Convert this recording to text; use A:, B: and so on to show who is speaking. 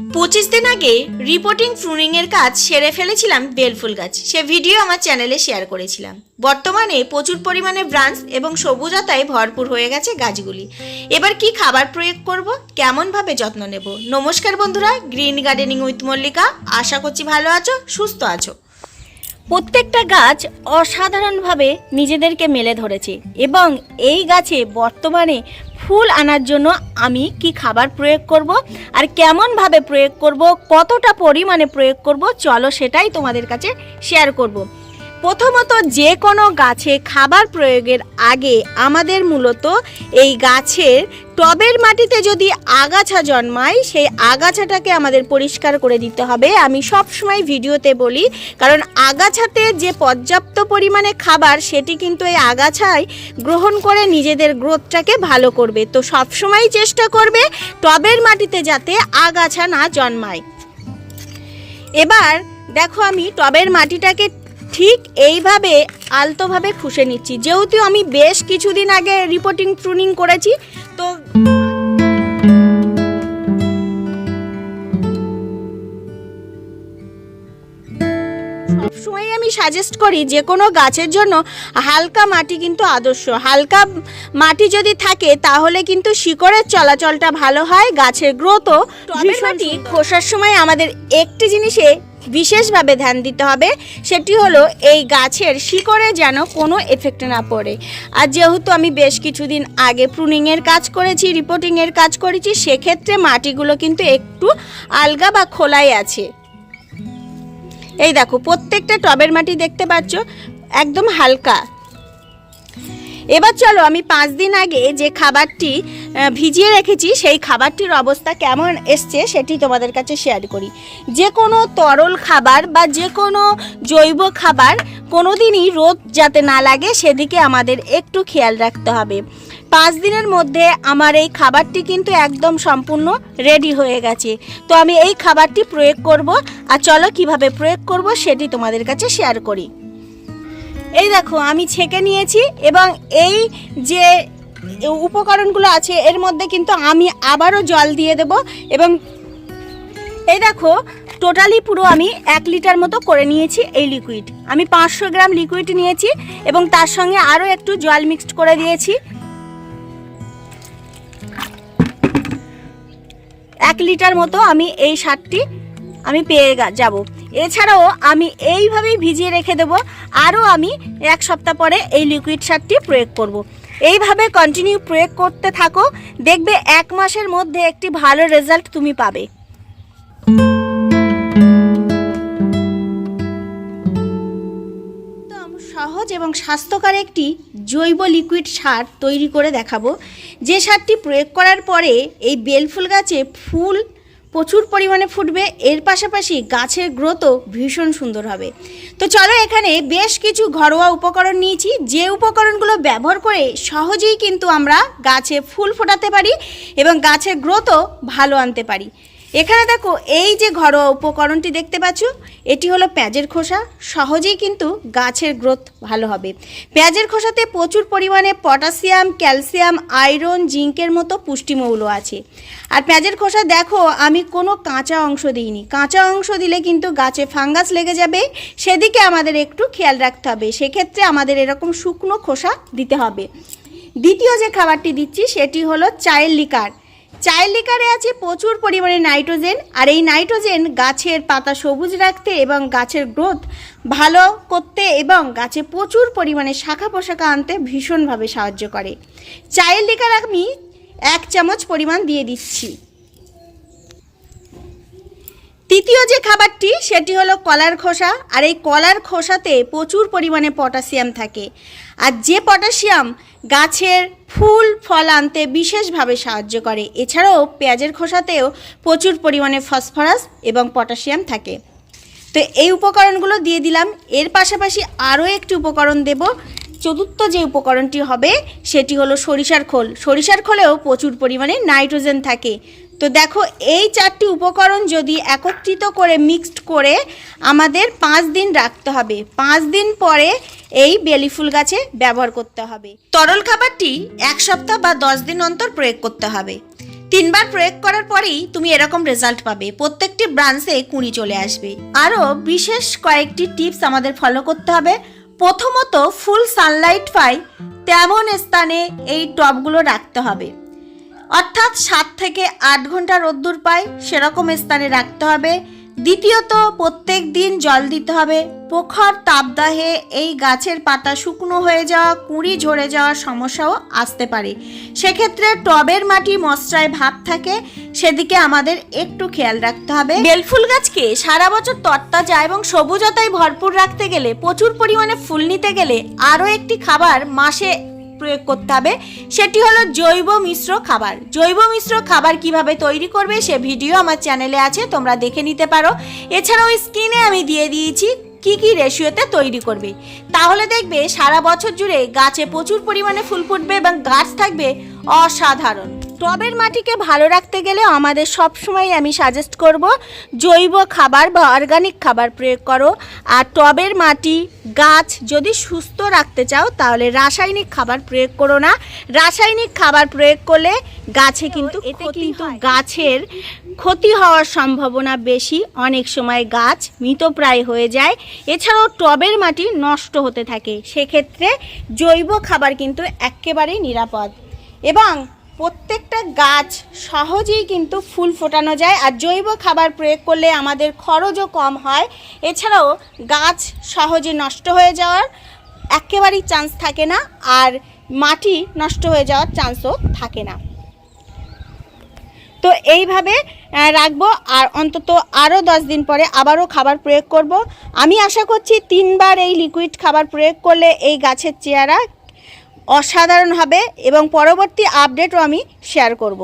A: পঁচিশ দিন আগে রিপোর্টিং প্রুনিং এর কাজ সেরে ফেলেছিলাম বেলফুল গাছ। সে ভিডিও আমার চ্যানেলে শেয়ার করেছিলাম। বর্তমানে প্রচুর পরিমাণে ব্রাঞ্চ এবং সবুজতায় ভরপুর হয়ে গেছে গাছগুলি। এবার কি খাবার প্রয়োগ করব? কেমনভাবে যত্ন নেব? নমস্কার বন্ধুরা গ্রিন গার্ডেনিং উইথ মল্লিকা আশা করছি ভালো আছো, সুস্থ আছো।
B: প্রত্যেকটা গাছ অসাধারণভাবে নিজেদেরকে মেলে ধরেছে এবং এই গাছে বর্তমানে ফুল আনার জন্য আমি কি খাবার প্রয়োগ করব আর কেমনভাবে প্রয়োগ করব, কতটা পরিমাণে প্রয়োগ করব, চলো সেটাই তোমাদের কাছে শেয়ার করব। প্রথমত যে কোনো গাছে খাবার প্রয়োগের আগে আমাদের মূলত এই গাছের টবের মাটিতে যদি আগাছা জন্মায়, সেই আগাছাটাকে আমাদের পরিষ্কার করে দিতে হবে। আমি সব সময় ভিডিওতে বলি, কারণ আগাছাতে যে পর্যাপ্ত পরিমাণে খাবার, সেটি কিন্তু এই আগাছায় গ্রহণ করে নিজেদের গ্রোথটাকে ভালো করবে। তো সব সময় চেষ্টা করবে টবের মাটিতে যাতে আগাছা না জন্মায়। এবার দেখো আমি টবের মাটিটাকে ঠিক এইভাবে আলতোভাবে খুশে নিচ্ছি। যেহেতু আমি বেশ কিছুদিন আগে রিপোর্টিং প্রুনিং করেছি তো সবসময় আমি সাজেস্ট করি যে কোনো গাছের জন্য হালকা মাটি কিন্তু আদর্শ। হালকা মাটি যদি থাকে তাহলে কিন্তু শিকড়ের চলাচলটা ভালো হয় গাছের গ্রোথও টবের মাটি খোসার সময় আমাদের একটি জিনিসে বিশেষভাবে ধ্যান দিতে হবে। সেটি হলো, এই গাছের শিকড়ে যেন কোনো এফেক্ট না পড়ে। আর যেহেতু আমি বেশ কিছুদিন আগে প্রুনিংয়ের কাজ করেছি রিপোর্টিংয়ের কাজ করেছি, সেক্ষেত্রে মাটিগুলো কিন্তু একটু আলগা বা খোলাই আছে। এই দেখো, প্রত্যেকটা টবের মাটি দেখতে পাচ্ছ, একদম হালকা। এবার চলো, আমি পাঁচ দিন আগে যে খাবারটি ভিজিয়ে রেখেছি, সেই খাবারটির অবস্থা কেমন এসছে সেটি তোমাদের কাছে শেয়ার করি। যে কোনো তরল খাবার বা যে কোনো জৈব খাবার কোনো দিনই রোদ যাতে না লাগে, সেদিকে আমাদের একটু খেয়াল রাখতে হবে। পাঁচ দিনের মধ্যে আমার এই খাবারটি কিন্তু একদম সম্পূর্ণ রেডি হয়ে গেছে। তো আমি এই খাবারটি প্রয়োগ করব, আর চলো কীভাবে প্রয়োগ করব সেটি তোমাদের কাছে শেয়ার করি। এই দেখো, আমি ছেঁকে নিয়েছি এবং এই যে উপকরণগুলো আছে, এর মধ্যে কিন্তু আমি আবারও জল দিয়ে দেব এবং এই দেখো টোটালি পুরো আমি এক লিটার মতো করে নিয়েছি এই লিকুইড আমি পাঁচশো গ্রাম লিকুইড নিয়েছি এবং তার সঙ্গে আরও একটু জল মিক্সড করে দিয়েছি। এক লিটার মতো আমি এই সারটি আমি পেয়ে যাব। এছাড়াও আমি এইভাবেই ভিজিয়ে রেখে দেব। আরও আমি এক সপ্তাহ পরে এই লিকুইড সারটি প্রয়োগ করব। এইভাবে কন্টিনিউ প্রয়োগ করতে থাকো। দেখবে এক মাসের মধ্যে একটি ভালো রেজাল্ট তুমি পাবে। সহজ এবং স্বাস্থ্যকর একটি জৈব লিকুইড সার তৈরি করে দেখাবো। যে সারটি প্রয়োগ করার পরে এই বেলফুল গাছে ফুল প্রচুর পরিমাণে ফুটবে। এর পাশাপাশি গাছের গ্রোথও ভীষণ সুন্দর হবে। তো চলো এখানে বেশ কিছু ঘরোয়া উপকরণ নিয়েছি। যে উপকরণগুলো ব্যবহার করে সহজেই কিন্তু আমরা গাছে ফুল ফোটাতে পারি এবং গাছের গ্রোথও ভালো আনতে পারি। এখানে দেখো, এই যে ঘরোয়া উপকরণটি দেখতে পাচ্ছ, এটি হলো পেঁয়াজের খোসা। সহজেই কিন্তু গাছের গ্রোথ ভালো হবে। পেঁয়াজের খোসাতে প্রচুর পরিমাণে পটাশিয়াম, ক্যালসিয়াম, আয়রন, জিঙ্কের মতো পুষ্টিমৌল আছে। আর পেঁয়াজের খোসা দেখো, আমি কোনো কাঁচা অংশ দিইনি। কাঁচা অংশ দিলে কিন্তু গাছে ফাঙ্গাস লেগে যাবে। সেদিকে আমাদের একটু খেয়াল রাখতে হবে। সেক্ষেত্রে আমাদের এরকম শুকনো খোসা দিতে হবে। দ্বিতীয় যে খাবারটি দিচ্ছি, সেটি হলো চায়ের লিকার। চায়ের লিকারে আছে প্রচুর পরিমাণে নাইট্রোজেন, আর এই নাইট্রোজেন গাছের পাতা সবুজ রাখতে এবং গাছের গ্রোথ ভালো করতে এবং গাছে প্রচুর পরিমাণে শাখা পোশাখা আনতে ভীষণভাবে সাহায্য করে। চায়ের লিকার আমি এক চামচ পরিমাণ দিয়ে দিচ্ছি। তৃতীয় যে খাবারটি, সেটি হলো কলার খোসা। আর এই কলার খোসাতে প্রচুর পরিমাণে পটাশিয়াম থাকে। আর যে পটাশিয়াম গাছের ফুল, ফল আনতে বিশেষভাবে সাহায্য করে, এছাড়াও পেঁয়াজের খোসাতেও প্রচুর পরিমাণে ফসফরাস এবং পটাশিয়াম থাকে। তো এই উপকরণগুলো দিয়ে দিলাম। এর পাশাপাশি আরও একটি উপকরণ দেব। চতুর্থ যে উপকরণটি হবে, সেটি হলো সরিষার খোল। সরিষার খোলেও প্রচুর পরিমাণে নাইট্রোজেন থাকে। তো দেখো, এই চারটি উপকরণ যদি একত্রিত করে মিক্সড করে আমাদের পাঁচ দিন রাখতে হবে। পাঁচ দিন পরে এই বেলি ফুল গাছে ব্যবহার করতে হবে। তরল খাবারটি এক সপ্তাহ বা দশ দিন অন্তর প্রয়োগ করতে হবে।
A: তিনবার প্রয়োগ করার পরেই তুমি এরকম রেজাল্ট পাবে। প্রত্যেকটি ব্রাঞ্চে কুঁড়ি চলে আসবে। আরও বিশেষ কয়েকটি টিপস আমাদের ফলো করতে হবে। প্রথমত ফুল সানলাইট পাই তেমন স্থানে এই টবগুলো রাখতে হবে। অর্থাৎ সাত থেকে আট ঘণ্টা রোদ্দুর পায়, সেরকম স্থানে রাখতে হবে। দ্বিতীয়ত, প্রত্যেক দিন জল দিতে হবে। প্রখর তাপদাহে এই গাছের পাতা শুকনো হয়ে যাওয়া, কুঁড়ি ঝরে যাওয়ার সমস্যাও আসতে পারে। সেক্ষেত্রে টবের মাটি মশরায় ভাব থাকে, সেদিকে আমাদের একটু খেয়াল রাখতে হবে। বেলফুল গাছকে সারা বছর তরতাজা এবং সবুজতায় ভরপুর রাখতে গেলে, প্রচুর পরিমাণে ফুল নিতে গেলে আরও একটি খাবার মাসে প্রয়োগ করতে হবে। সেটি হলো জৈব মিশ্র খাবার। জৈব মিশ্র খাবার কীভাবে তৈরি করবে সে ভিডিও আমার চ্যানেলে আছে, তোমরা দেখে নিতে পারো। এছাড়াও স্ক্রিনে আমি দিয়ে দিয়েছি কি কি রেশিওতে তৈরি করবে। তাহলে দেখবে সারা বছর জুড়ে গাছে প্রচুর পরিমাণে ফুল ফুটবে এবং গাছ থাকবে অসাধারণ।
B: টবের মাটিকে ভালো রাখতে গেলে আমাদের সব সময় আমি সাজেস্ট করব জৈব খাবার বা অর্গানিক খাবার প্রয়োগ করো। আর টবের মাটি গাছ যদি সুস্থ রাখতে চাও তাহলে রাসায়নিক খাবার প্রয়োগ করো না। রাসায়নিক খাবার প্রয়োগ করলে গাছে কিন্তু এতে কিন্তু গাছের ক্ষতি হওয়ার সম্ভাবনা বেশি। অনেক সময় গাছ মৃতপ্রায় হয়ে যায়। এছাড়াও টবের মাটি নষ্ট হতে থাকে। সেক্ষেত্রে জৈব খাবার কিন্তু একেবারেই নিরাপদ। এবং প্রত্যেকটা গাছ সহজেই কিন্তু ফুল ফোটানো যায় আর জৈব খাবার প্রয়োগ করলে আমাদের খরচও কম হয়। এছাড়াও গাছ সহজে নষ্ট হয়ে যাওয়ার একেবারেই চান্স থাকে না আর মাটি নষ্ট হয়ে যাওয়ার চান্সও থাকে না। তো এইভাবে রাখব আর অন্তত আরও দশ দিন পরে আবারও খাবার প্রয়োগ করব। আমি আশা করছি তিনবার এই লিকুইড খাবার প্রয়োগ করলে এই গাছের চেহারা অসাধারণ হবে এবং পরবর্তী আপডেটও আমি শেয়ার করব।